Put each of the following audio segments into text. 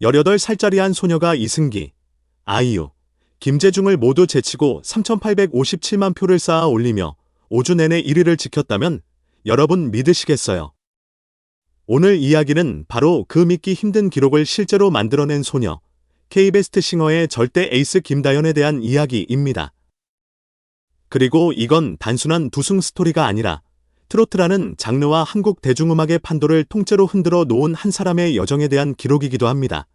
18살짜리 한 소녀가 이승기, 아이유, 김재중을 모두 제치고 3,857만 표를 쌓아 올리며 5주 내내 1위를 지켰다면 여러분 믿으시겠어요? 오늘 이야기는 바로 그 믿기 힘든 기록을 실제로 만들어낸 소녀, K베스트 싱어의 절대 에이스 김다연에 대한 이야기입니다. 그리고 이건 단순한 두승 스토리가 아니라 트로트라는 장르와 한국 대중음악의 판도를 통째로 흔들어 놓은 한 사람의 여정에 대한 기록이기도 합니다.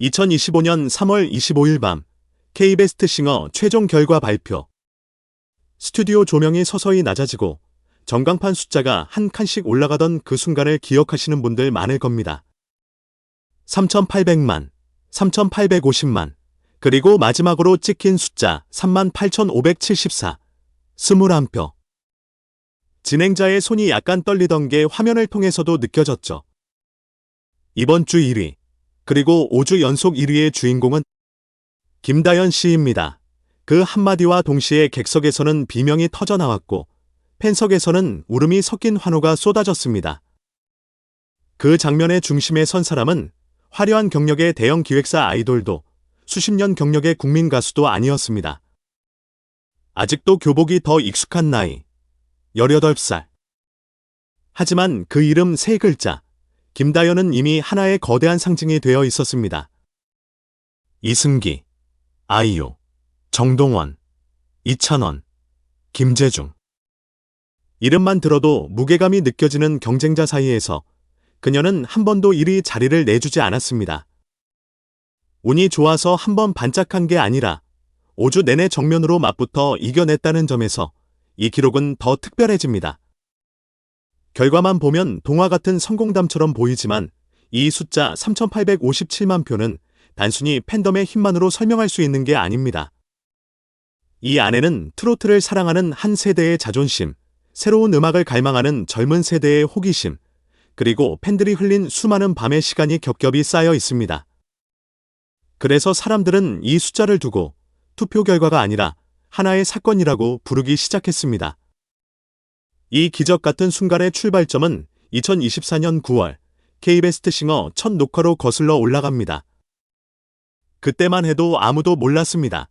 2025년 3월 25일 밤 K베스트 싱어 최종 결과 발표. 스튜디오 조명이 서서히 낮아지고 전광판 숫자가 한 칸씩 올라가던 그 순간을 기억하시는 분들 많을 겁니다. 3,800만, 3,850만, 그리고 마지막으로 찍힌 숫자 38,574, 21표. 진행자의 손이 약간 떨리던 게 화면을 통해서도 느껴졌죠. 이번 주 1위, 그리고 5주 연속 1위의 주인공은 김다연 씨입니다. 그 한마디와 동시에 객석에서는 비명이 터져 나왔고 팬석에서는 울음이 섞인 환호가 쏟아졌습니다. 그 장면의 중심에 선 사람은 화려한 경력의 대형 기획사 아이돌도 수십 년 경력의 국민 가수도 아니었습니다. 아직도 교복이 더 익숙한 나이, 18살. 하지만 그 이름 세 글자, 김다연은 이미 하나의 거대한 상징이 되어 있었습니다. 이승기, 아이유, 정동원, 이찬원, 김재중. 이름만 들어도 무게감이 느껴지는 경쟁자 사이에서 그녀는 한 번도 1위 자리를 내주지 않았습니다. 운이 좋아서 한 번 반짝한 게 아니라 5주 내내 정면으로 맞붙어 이겨냈다는 점에서 이 기록은 더 특별해집니다. 결과만 보면 동화 같은 성공담처럼 보이지만 이 숫자 3,857만 표는 단순히 팬덤의 힘만으로 설명할 수 있는 게 아닙니다. 이 안에는 트로트를 사랑하는 한 세대의 자존심, 새로운 음악을 갈망하는 젊은 세대의 호기심, 그리고 팬들이 흘린 수많은 밤의 시간이 겹겹이 쌓여 있습니다. 그래서 사람들은 이 숫자를 두고 투표 결과가 아니라 하나의 사건이라고 부르기 시작했습니다. 이 기적 같은 순간의 출발점은 2024년 9월 K베스트 싱어 첫 녹화로 거슬러 올라갑니다. 그때만 해도 아무도 몰랐습니다.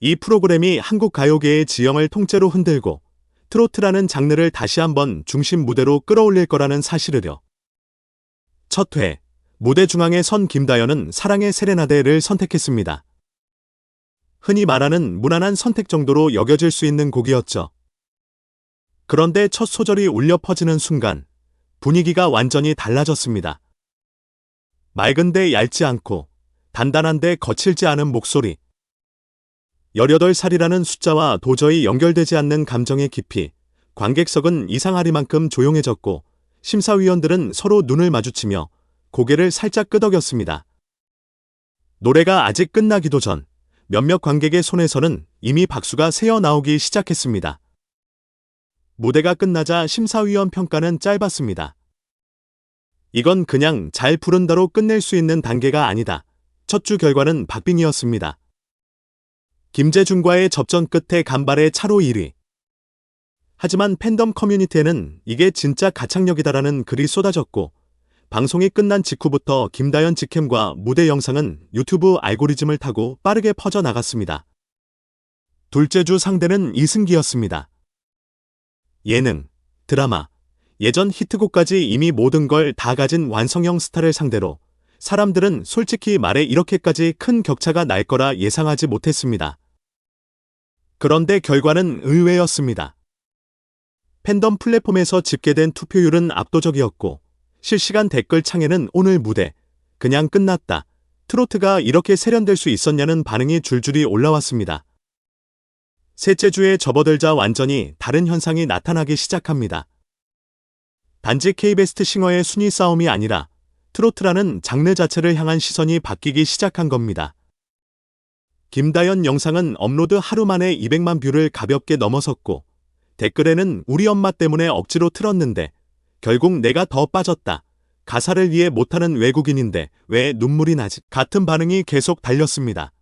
이 프로그램이 한국 가요계의 지형을 통째로 흔들고 트로트라는 장르를 다시 한번 중심 무대로 끌어올릴 거라는 사실을요. 첫 회, 무대 중앙에 선 김다연은 사랑의 세레나데를 선택했습니다. 흔히 말하는 무난한 선택 정도로 여겨질 수 있는 곡이었죠. 그런데 첫 소절이 울려 퍼지는 순간 분위기가 완전히 달라졌습니다. 맑은데 얇지 않고 단단한데 거칠지 않은 목소리. 18살이라는 숫자와 도저히 연결되지 않는 감정의 깊이, 관객석은 이상하리만큼 조용해졌고 심사위원들은 서로 눈을 마주치며 고개를 살짝 끄덕였습니다. 노래가 아직 끝나기도 전 몇몇 관객의 손에서는 이미 박수가 새어 나오기 시작했습니다. 무대가 끝나자 심사위원 평가는 짧았습니다. 이건 그냥 잘 부른다로 끝낼 수 있는 단계가 아니다. 첫 주 결과는 박빙이었습니다. 김재중과의 접전 끝에 간발의 차로 1위. 하지만 팬덤 커뮤니티에는 이게 진짜 가창력이다라는 글이 쏟아졌고 방송이 끝난 직후부터 김다연 직캠과 무대 영상은 유튜브 알고리즘을 타고 빠르게 퍼져나갔습니다. 둘째 주 상대는 이승기였습니다. 예능, 드라마, 예전 히트곡까지 이미 모든 걸 다 가진 완성형 스타를 상대로 사람들은 솔직히 말해 이렇게까지 큰 격차가 날 거라 예상하지 못했습니다. 그런데 결과는 의외였습니다. 팬덤 플랫폼에서 집계된 투표율은 압도적이었고 실시간 댓글 창에는 오늘 무대 그냥 끝났다. 트로트가 이렇게 세련될 수 있었냐는 반응이 줄줄이 올라왔습니다. 셋째 주에 접어들자 완전히 다른 현상이 나타나기 시작합니다. 단지 K베스트 싱어의 순위 싸움이 아니라 트로트라는 장르 자체를 향한 시선이 바뀌기 시작한 겁니다. 김다연 영상은 업로드 하루 만에 200만 뷰를 가볍게 넘어섰고 댓글에는 우리 엄마 때문에 억지로 틀었는데 결국 내가 더 빠졌다. 가사를 이해 못하는 외국인인데 왜 눈물이 나지? 같은 반응이 계속 달렸습니다.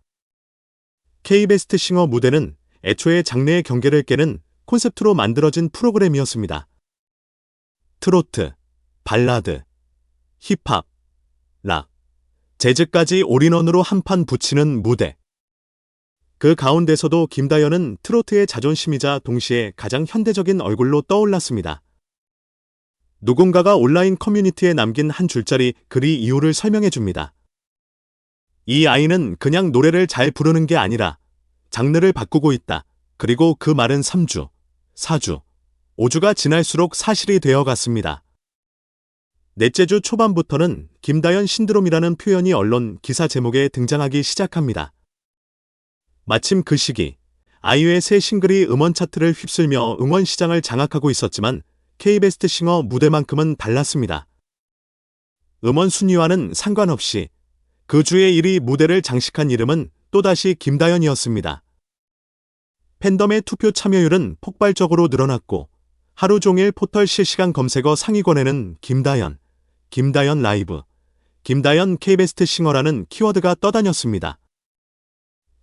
K베스트 싱어 무대는 애초에 장르의 경계를 깨는 콘셉트로 만들어진 프로그램이었습니다. 트로트, 발라드, 힙합, 락, 재즈까지 올인원으로 한판 붙이는 무대. 그 가운데서도 김다연은 트로트의 자존심이자 동시에 가장 현대적인 얼굴로 떠올랐습니다. 누군가가 온라인 커뮤니티에 남긴 한 줄짜리 글이 이유를 설명해 줍니다. 이 아이는 그냥 노래를 잘 부르는 게 아니라 장르를 바꾸고 있다. 그리고 그 말은 3주, 4주, 5주가 지날수록 사실이 되어 갔습니다. 넷째 주 초반부터는 김다연 신드롬이라는 표현이 언론 기사 제목에 등장하기 시작합니다. 마침 그 시기, 아이유의 새 싱글이 음원 차트를 휩쓸며 응원 시장을 장악하고 있었지만 K베스트 싱어 무대만큼은 달랐습니다. 음원 순위와는 상관없이 그 주의 1위 무대를 장식한 이름은 또다시 김다연이었습니다. 팬덤의 투표 참여율은 폭발적으로 늘어났고 하루 종일 포털 실시간 검색어 상위권에는 김다연, 김다연 라이브, 김다연 K베스트 싱어라는 키워드가 떠다녔습니다.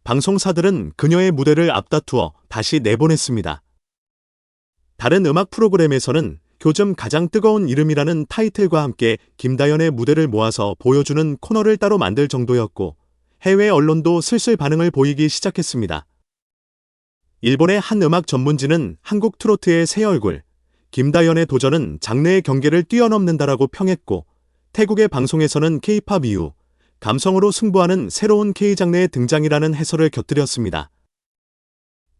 방송사들은 그녀의 무대를 앞다투어 다시 내보냈습니다. 다른 음악 프로그램에서는 요즘 가장 뜨거운 이름이라는 타이틀과 함께 김다연의 무대를 모아서 보여주는 코너를 따로 만들 정도였고 해외 언론도 슬슬 반응을 보이기 시작했습니다. 일본의 한 음악 전문지는 한국 트로트의 새 얼굴, 김다연의 도전은 장르의 경계를 뛰어넘는다라고 평했고 태국의 방송에서는 K-팝 이후 감성으로 승부하는 새로운 K-장르의 등장이라는 해설을 곁들였습니다.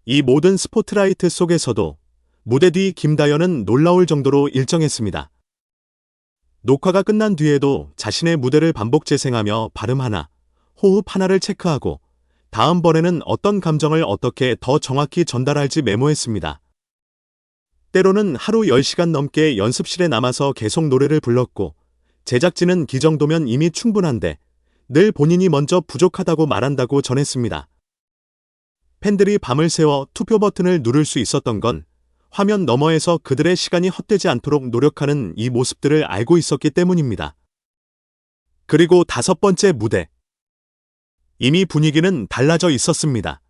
이 모든 스포트라이트 속에서도 무대 뒤 김다연은 놀라울 정도로 일정했습니다. 녹화가 끝난 뒤에도 자신의 무대를 반복 재생하며 발음 하나, 호흡 하나를 체크하고 다음번에는 어떤 감정을 어떻게 더 정확히 전달할지 메모했습니다. 때로는 하루 10시간 넘게 연습실에 남아서 계속 노래를 불렀고 제작진은 기 정도면 이미 충분한데 늘 본인이 먼저 부족하다고 말한다고 전했습니다. 팬들이 밤을 새워 투표 버튼을 누를 수 있었던 건 화면 너머에서 그들의 시간이 헛되지 않도록 노력하는 이 모습들을 알고 있었기 때문입니다. 그리고 다섯 번째 무대. 이미 분위기는 달라져 있었습니다.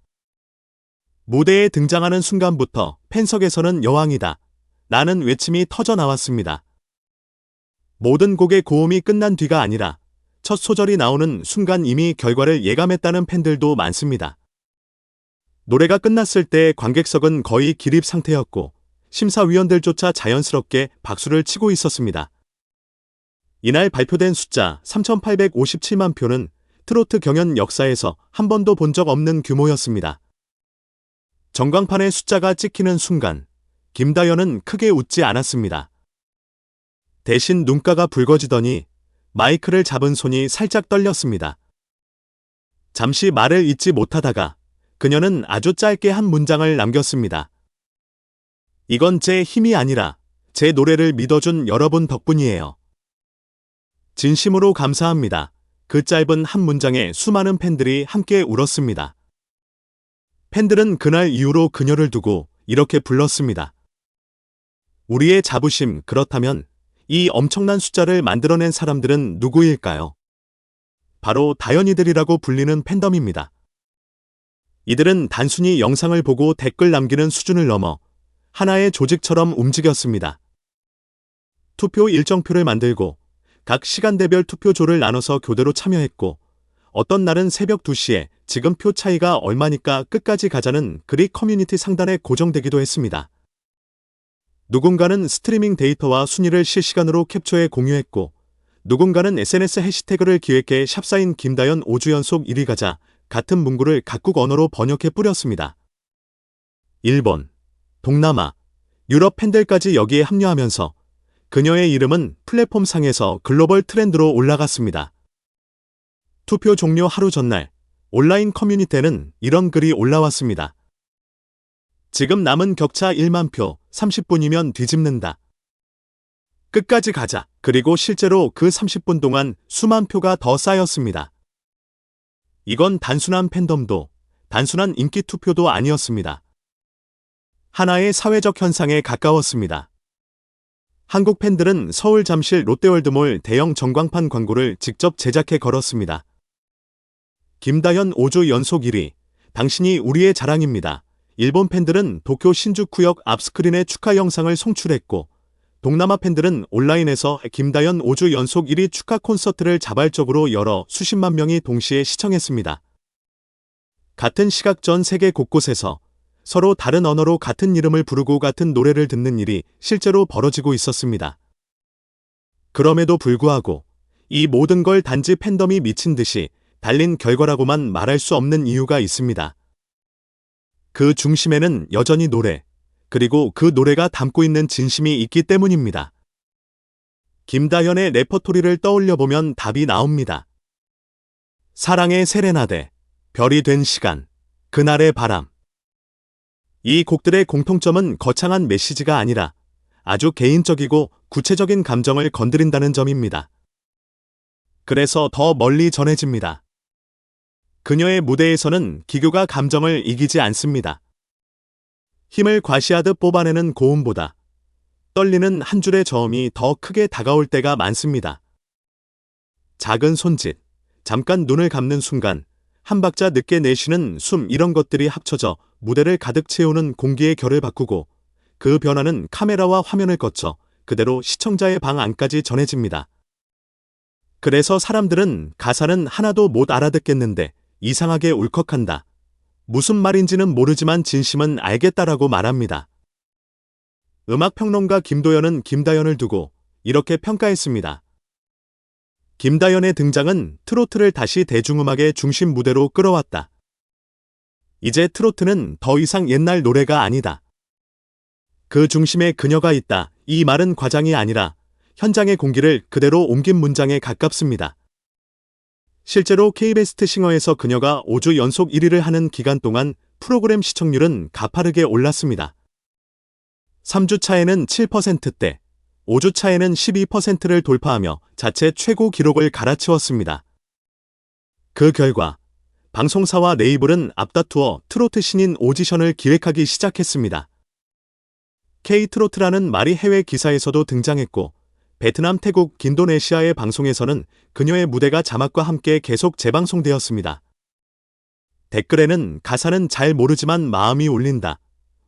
무대에 등장하는 순간부터 팬석에서는 여왕이다. 라는 외침이 터져 나왔습니다. 모든 곡의 고음이 끝난 뒤가 아니라 첫 소절이 나오는 순간 이미 결과를 예감했다는 팬들도 많습니다. 노래가 끝났을 때 관객석은 거의 기립 상태였고 심사위원들조차 자연스럽게 박수를 치고 있었습니다. 이날 발표된 숫자 3,857만 표는 트로트 경연 역사에서 한 번도 본 적 없는 규모였습니다. 전광판의 숫자가 찍히는 순간 김다연은 크게 웃지 않았습니다. 대신 눈가가 붉어지더니 마이크를 잡은 손이 살짝 떨렸습니다. 잠시 말을 잇지 못하다가 그녀는 아주 짧게 한 문장을 남겼습니다. 이건 제 힘이 아니라 제 노래를 믿어준 여러분 덕분이에요. 진심으로 감사합니다. 그 짧은 한 문장에 수많은 팬들이 함께 울었습니다. 팬들은 그날 이후로 그녀를 두고 이렇게 불렀습니다. 우리의 자부심, 그렇다면 이 엄청난 숫자를 만들어낸 사람들은 누구일까요? 바로 다연이들이라고 불리는 팬덤입니다. 이들은 단순히 영상을 보고 댓글 남기는 수준을 넘어 하나의 조직처럼 움직였습니다. 투표 일정표를 만들고 각 시간대별 투표조를 나눠서 교대로 참여했고 어떤 날은 새벽 2시에 지금 표 차이가 얼마니까 끝까지 가자는 글이 커뮤니티 상단에 고정되기도 했습니다. 누군가는 스트리밍 데이터와 순위를 실시간으로 캡처해 공유했고 누군가는 SNS 해시태그를 기획해 샵사인 김다연 5주 연속 1위 가자 같은 문구를 각국 언어로 번역해 뿌렸습니다. 일본, 동남아, 유럽 팬들까지 여기에 합류하면서 그녀의 이름은 플랫폼 상에서 글로벌 트렌드로 올라갔습니다. 투표 종료 하루 전날 온라인 커뮤니티에는 이런 글이 올라왔습니다. 지금 남은 격차 1만 표, 30분이면 뒤집는다. 끝까지 가자. 그리고 실제로 그 30분 동안 수만 표가 더 쌓였습니다. 이건 단순한 팬덤도, 단순한 인기 투표도 아니었습니다. 하나의 사회적 현상에 가까웠습니다. 한국 팬들은 서울 잠실 롯데월드몰 대형 전광판 광고를 직접 제작해 걸었습니다. 김다현 5주 연속 1위, 당신이 우리의 자랑입니다. 일본 팬들은 도쿄 신주쿠역 앞스크린에 축하 영상을 송출했고 동남아 팬들은 온라인에서 김다연 5주 연속 1위 축하 콘서트를 자발적으로 열어 수십만 명이 동시에 시청했습니다. 같은 시각 전 세계 곳곳에서 서로 다른 언어로 같은 이름을 부르고 같은 노래를 듣는 일이 실제로 벌어지고 있었습니다. 그럼에도 불구하고 이 모든 걸 단지 팬덤이 미친 듯이 달린 결과라고만 말할 수 없는 이유가 있습니다. 그 중심에는 여전히 노래, 그리고 그 노래가 담고 있는 진심이 있기 때문입니다. 김다현의 레퍼토리를 떠올려 보면 답이 나옵니다. 사랑의 세레나데, 별이 된 시간, 그날의 바람. 이 곡들의 공통점은 거창한 메시지가 아니라 아주 개인적이고 구체적인 감정을 건드린다는 점입니다. 그래서 더 멀리 전해집니다. 그녀의 무대에서는 기교가 감정을 이기지 않습니다. 힘을 과시하듯 뽑아내는 고음보다 떨리는 한 줄의 저음이 더 크게 다가올 때가 많습니다. 작은 손짓, 잠깐 눈을 감는 순간, 한 박자 늦게 내쉬는 숨 이런 것들이 합쳐져 무대를 가득 채우는 공기의 결을 바꾸고 그 변화는 카메라와 화면을 거쳐 그대로 시청자의 방 안까지 전해집니다. 그래서 사람들은 가사는 하나도 못 알아듣겠는데 이상하게 울컥한다. 무슨 말인지는 모르지만 진심은 알겠다라고 말합니다. 음악평론가 김도연은 김다연을 두고 이렇게 평가했습니다. 김다연의 등장은 트로트를 다시 대중음악의 중심 무대로 끌어왔다. 이제 트로트는 더 이상 옛날 노래가 아니다. 그 중심에 그녀가 있다. 이 말은 과장이 아니라 현장의 공기를 그대로 옮긴 문장에 가깝습니다. 실제로 K베스트 싱어에서 그녀가 5주 연속 1위를 하는 기간 동안 프로그램 시청률은 가파르게 올랐습니다. 3주 차에는 7%대, 5주 차에는 12%를 돌파하며 자체 최고 기록을 갈아치웠습니다. 그 결과 방송사와 레이블은 앞다투어 트로트 신인 오디션을 기획하기 시작했습니다. K-트로트라는 말이 해외 기사에서도 등장했고 베트남, 태국, 인도네시아의 방송에서는 그녀의 무대가 자막과 함께 계속 재방송되었습니다. 댓글에는 가사는 잘 모르지만 마음이 울린다.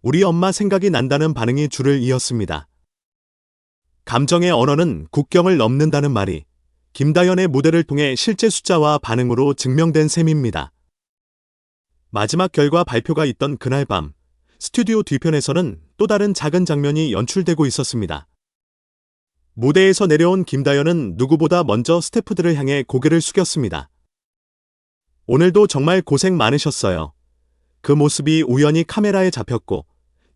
우리 엄마 생각이 난다는 반응이 줄을 이었습니다. 감정의 언어는 국경을 넘는다는 말이 김다연의 무대를 통해 실제 숫자와 반응으로 증명된 셈입니다. 마지막 결과 발표가 있던 그날 밤, 스튜디오 뒤편에서는 또 다른 작은 장면이 연출되고 있었습니다. 무대에서 내려온 김다연은 누구보다 먼저 스태프들을 향해 고개를 숙였습니다. 오늘도 정말 고생 많으셨어요. 그 모습이 우연히 카메라에 잡혔고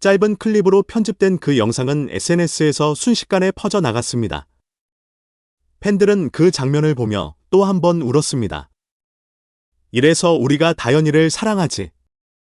짧은 클립으로 편집된 그 영상은 SNS에서 순식간에 퍼져나갔습니다. 팬들은 그 장면을 보며 또 한 번 울었습니다. 이래서 우리가 다연이를 사랑하지.